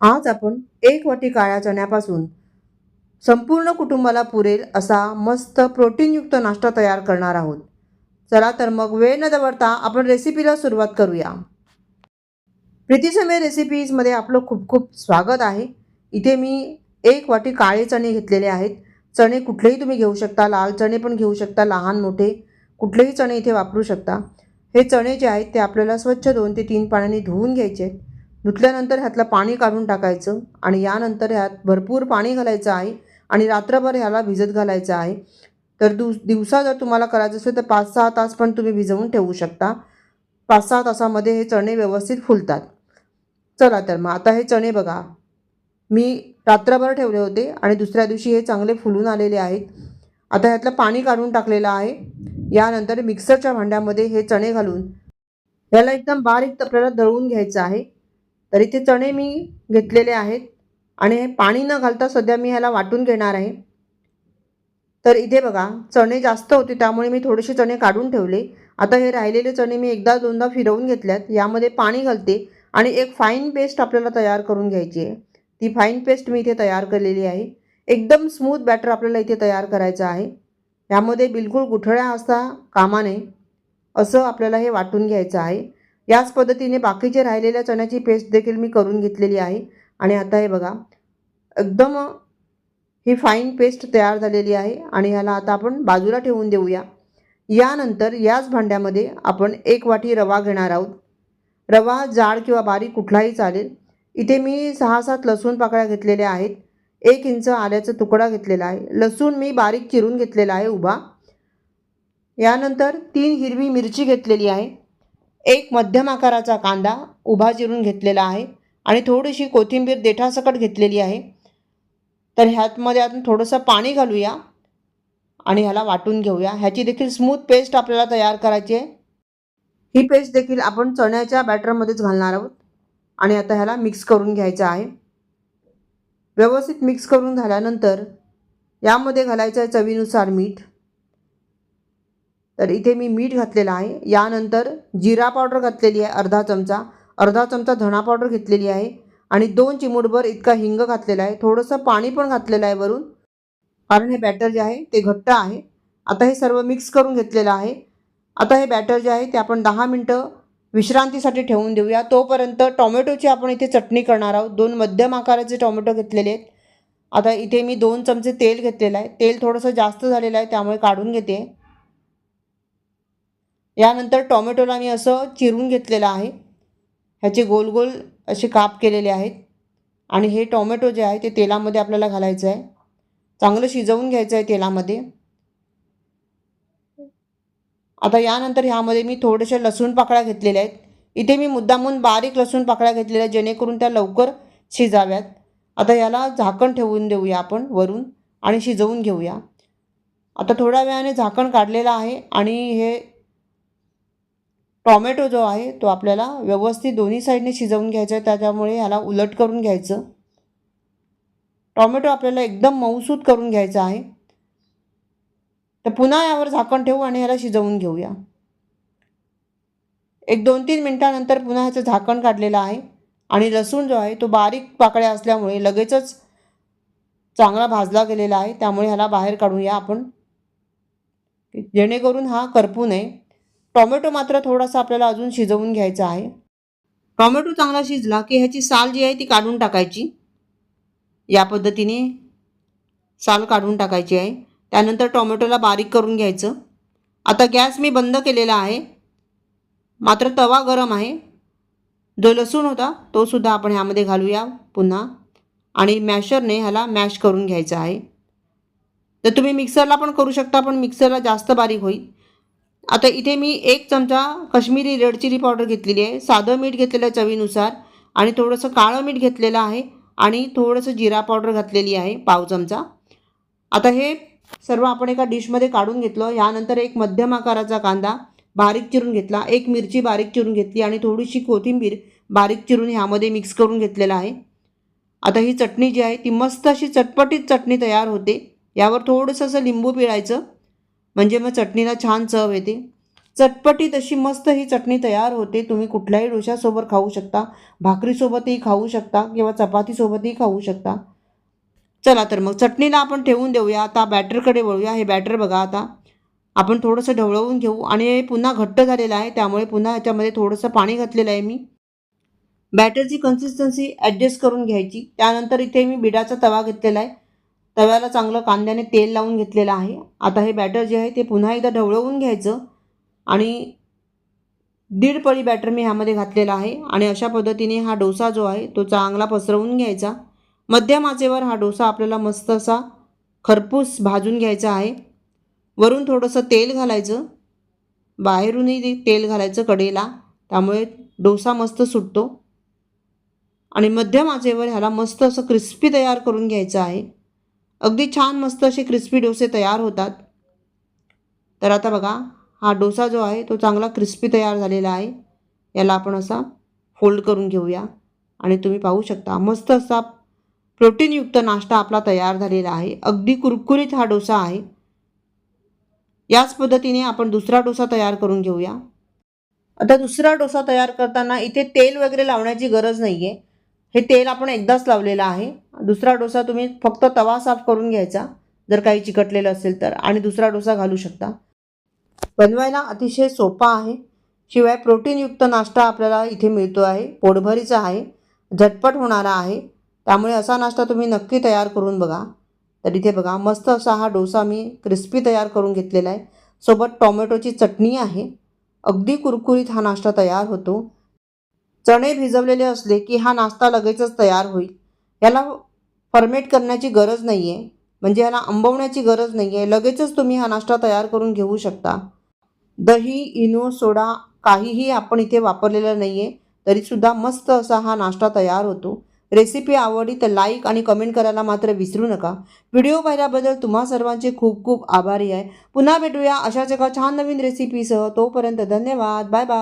आज आपण एक वाटी काळ्या चण्यापासून संपूर्ण कुटुंबाला पुरेल असा मस्त प्रोटीनयुक्त नाश्ता तयार करणार आहोत. चला तर मग वेळ न दवडता आपण रेसिपीला सुरुवात करूया. प्रीतीसमय रेसिपीजमध्ये आपलं खूप खूप स्वागत आहे. इथे मी एक वाटी काळे चणे घेतलेले आहेत. चणे कुठलेही तुम्ही घेऊ शकता लाल चणे पण घेऊ शकता लहान मोठे कुठलेही चणे इथे वापरू शकता. हे चणे जे आहेत ते आपल्याला स्वच्छ दोन ते तीन पाण्याने धुवून घ्यायचे आहेत. धुतल्यानंतर ह्यातलं पाणी काढून टाकायचं आणि यानंतर ह्यात भरपूर पाणी घालायचं आहे आणि रात्रभर ह्याला भिजत घालायचं आहे. तर दु दिवसा जर तुम्हाला करायचं असेल तर पाच सहा तास पण तुम्ही भिजवून ठेवू शकता. पाच सहा तासामध्ये हे चणे व्यवस्थित फुलतात. चला तर मग आता हे चणे बघा. मी रात्रभर ठेवले होते आणि दुसऱ्या दिवशी हे चांगले फुलून आलेले आहेत. आता ह्यातलं पाणी काढून टाकलेलं आहे. यानंतर मिक्सरच्या भांड्यामध्ये हे चणे घालून याला एकदम बारीक आपल्याला दळून घ्यायचं आहे. तर इथे चणे मी घेतलेले आहेत. आणि हे पाणी न घालता सध्या मी ह्याला वाटून घेणार आहे. तर इथे बघा चणे जास्त होते त्यामुळे मी थोडेसे चणे काढून ठेवले. आता हे राहिलेले चणे मी एकदा दोनदा फिरवून घेतल्यात. यामध्ये पाणी घालते आणि एक फाईन पेस्ट आपल्याला तयार करून घ्यायची आहे. ती फाईन पेस्ट मी इथे तयार केलेली आहे. एकदम स्मूथ बॅटर आपल्याला इथे तयार करायचं आहे. यामध्ये बिलकुल गुठळ्या असता कामा नये. असं आपल्याला हे वाटून घ्यायचं आहे. याच पद्धतीने बाकीचे राहिलेल्या चण्याची पेस्ट देखील मी करून घेतलेली आहे. आणि आता हे बघा एकदम ही फाईन पेस्ट तयार झालेली आहे आणि ह्याला आता आपण बाजूला ठेवून देऊया. यानंतर याच भांड्यामध्ये आपण एक वाटी रवा घेणार आहोत. रवा जाड किंवा बारीक कुठलाही चालेल. इथे मी सहा सात लसूण पाकळ्या घेतलेल्या आहेत. एक इंच आल्याचा तुकडा घेतलेला आहे. लसूण मी बारीक चिरून घेतलेला आहे उभा. यानंतर तीन हिरवी मिरची घेतलेली आहे. एक मध्यम आकाराचा कांदा उभा चिरून घेतलेला आहे आणि थोडीशी कोथिंबीर देठासकट घेतलेली आहे. तर ह्यातमध्ये आपण थोडंसं पाणी घालूया आणि ह्याला वाटून घेऊया. ह्याची देखील स्मूथ पेस्ट आपल्याला तयार करायची आहे. ही पेस्ट देखील आपण चण्याच्या बॅटरमध्येच घालणार आहोत आणि आता ह्याला मिक्स करून घ्यायचं आहे. व्यवस्थित मिक्स करून झाल्यानंतर यामध्ये घालायचं आहे चवीनुसार मीठ. तर इथे मी मीठ घातलेलं आहे. यानंतर जिरा पावडर घातलेली आहे अर्धा चमचा. अर्धा चमचा धणा पावडर घेतलेली आहे. आणि दोन चिमूटभर इतका हिंग घातलेला आहे. थोडंसं पाणी पण घातलेलं आहे वरून. कारण हे बॅटर जे आहे ते घट्ट आहे. आता हे सर्व मिक्स करून घेतलेलं आहे. आता हे बॅटर जे आहे ते आपण दहा मिनटं विश्रांतीसाठी ठेवून देऊया. तोपर्यंत टॉमॅटोची आपण इथे चटणी करणार आहोत. दोन मध्यम आकाराचे टॉमॅटो घेतलेले आहेत. आता इथे मी दोन चमचे तेल घेतलेलं आहे. तेल थोडंसं जास्त झालेलं आहे त्यामुळे काढून घेते. यानंतर टॉमॅटोला मी असं चिरून घेतलेलं आहे. ह्याचे गोल गोल असे काप केलेले आहेत. आणि हे टॉमॅटो जे आहे ते तेलामध्ये आपल्याला घालायचं आहे. चांगलं शिजवून घ्यायचं आहे तेलामध्ये. आता यानंतर ह्यामध्ये मी थोडेसे लसूण पाकळ्या घेतलेल्या आहेत. इथे मी मुद्दामून बारीक लसूण पाकळ्या घेतलेल्या आहेत जेणेकरून त्या लवकर शिजाव्यात. आता याला झाकण ठेवून देऊया आपण वरून आणि शिजवून घेऊया. आता थोड्या वेळाने झाकण काढलेलं आहे आणि हे टॉमॅटो जो आहे तो आपल्याला व्यवस्थित दोन्ही साईडने शिजवून घ्यायचा आहे. त्याच्यामुळे ह्याला उलट करून घ्यायचं. टॉमॅटो आपल्याला एकदम मऊसूत करून घ्यायचा आहे. तर पुन्हा यावर झाकण ठेवू आणि ह्याला शिजवून घेऊया. एक दोन तीन मिनटानंतर पुन्हा ह्याचं झाकण काढलेलं आहे. आणि लसूण जो आहे तो बारीक पाकळ्या असल्यामुळे लगेचच चांगला भाजला गेलेला आहे. त्यामुळे ह्याला बाहेर काढूया आपण. जेणेकरून हा करपू नये. टॉमॅटो मात्र थोडासा आपल्याला अजून शिजवून घ्यायचा आहे. टॉमॅटो चांगला शिजला की ह्याची साल जी आहे ती काढून टाकायची. या पद्धतीने साल काढून टाकायची आहे. त्यानंतर टॉमॅटोला बारीक करून घ्यायचं. आता गॅस मी बंद केलेला आहे. मात्र तवा गरम आहे. जो लसूण होता तो सुद्धा आपण ह्यामध्ये घालूया पुन्हा. आणि मॅशरने ह्याला मॅश करून घ्यायचा आहे. तर तुम्ही मिक्सरला पण करू शकता पण मिक्सरला जास्त बारीक होईल. आता इथे मी एक चमचा कश्मीरी रेड चिली पावडर घेतलेली आहे. साधं मीठ घेतलेलं आहे चवीनुसार आणि थोडंसं काळं मीठ घेतलेलं आहे आणि थोडंसं जिरा पावडर घातलेली आहे पाव चमचा. आता हे सर्व आपण एका डिशमध्ये काढून घेतलं. यानंतर एक मध्यम आकाराचा कांदा बारीक चिरून घेतला. एक मिरची बारीक चिरून घेतली आणि थोडीशी कोथिंबीर बारीक चिरून ह्यामध्ये मिक्स करून घेतलेला आहे. आता ही चटणी जी आहे ती मस्त अशी चटपटीत चटणी तयार होते. यावर थोडंसं असं लिंबू पिळायचं. म्हणजे मग चटणीला छान चव येते. चटपटीत अशी मस्त ही चटणी तयार होते. तुम्ही कुठल्याही डोशासोबत खाऊ शकता. भाकरीसोबतही खाऊ शकता किंवा चपातीसोबतही खाऊ शकता. चला तर मग चटणीला आपण ठेवून देऊया. आता बॅटरकडे वळूया. हे बॅटर बघा आता. आपण थोडंसं ढवळवून घेऊ. आणि हे पुन्हा घट्ट झालेलं आहे. त्यामुळे पुन्हा याच्यामध्ये थोडंसं पाणी घातलेलं आहे मी. बॅटरची कन्सिस्टन्सी ॲडजस्ट करून घ्यायची. त्यानंतर इथे मी बिडाचा तवा घेतलेला आहे. तव्याला चांगलं कांद्याने तेल लावून घेतलेलं आहे. आता हे बॅटर जे आहे ते पुन्हा एकदा ढवळवून घ्यायचं आणि दीड पळी बॅटर मी ह्यामध्ये घातलेला आहे आणि अशा पद्धतीने हा डोसा जो आहे तो चांगला पसरवून घ्यायचा. मध्यम आचेवर हा डोसा आपल्याला मस्त असा खरपूस भाजून घ्यायचा आहे. वरून थोडंसं तेल घालायचं. बाहेरूनही तेल घालायचं कडेला त्यामुळे डोसा मस्त सुटतो. आणि मध्यम आचेवर ह्याला मस्त असं क्रिस्पी तयार करून घ्यायचं आहे. अगदी छान मस्त असे क्रिस्पी डोसे तयार होतात. तर आता बघा हा डोसा जो आहे तो चांगला क्रिस्पी तयार झालेला आहे. याला आपण असा फोल्ड करून घेऊया. आणि तुम्ही पाहू शकता मस्त असा प्रोटीनयुक्त नाश्ता आपला तयार झालेला आहे. अगदी कुरकुरीत हा डोसा आहे. याच पद्धतीने आपण दुसरा डोसा तयार करून घेऊया. आता दुसरा डोसा तयार करताना इथे तेल वगैरे लावण्याची गरज नाही आहे हे तेल आपण एकदाच लावलेलं आहे. दुसरा डोसा तुम्ही फक्त तवा साफ करून घ्यायचा. जर काही चिकटलेलं असेल तर. आणि दुसरा डोसा घालू शकता. बनवायला अतिशय सोपा आहे. शिवाय प्रोटीनयुक्त नाश्ता आपल्याला इथे मिळतो आहे. पोटभरीचा आहे. झटपट होणारा आहे. त्यामुळे असा नाश्ता तुम्ही नक्की तयार करून बघा. तर इथे बघा मस्त असा हा डोसा मी क्रिस्पी तयार करून घेतलेला आहे. सोबत टॉमॅटोची चटणी आहे. अगदी कुरकुरीत हा नाश्ता तयार होतो. चणे भिजवलेले असले की हा नाश्ता लगेचच तयार होईल. याला फर्मेट करण्याची गरज नाही आहे म्हणजे याला आंबवण्याची गरज नाही आहे लगेचच तुम्ही हा नाश्ता तयार करून घेऊ शकता. दही इनो सोडा काहीही आपण इथे वापरलेलं नाही आहे तरीसुद्धा मस्त असा हा नाश्ता तयार होतो. रेसिपी आवडली तर लाईक आणि कमेंट करायला मात्र विसरू नका. व्हिडिओ पाहिल्याबद्दल तुम्हा सर्वांचे खूप खूप आभारी आहे. पुन्हा भेटूया अशाच एका छान नवीन रेसिपीसह. तोपर्यंत धन्यवाद. Bye bye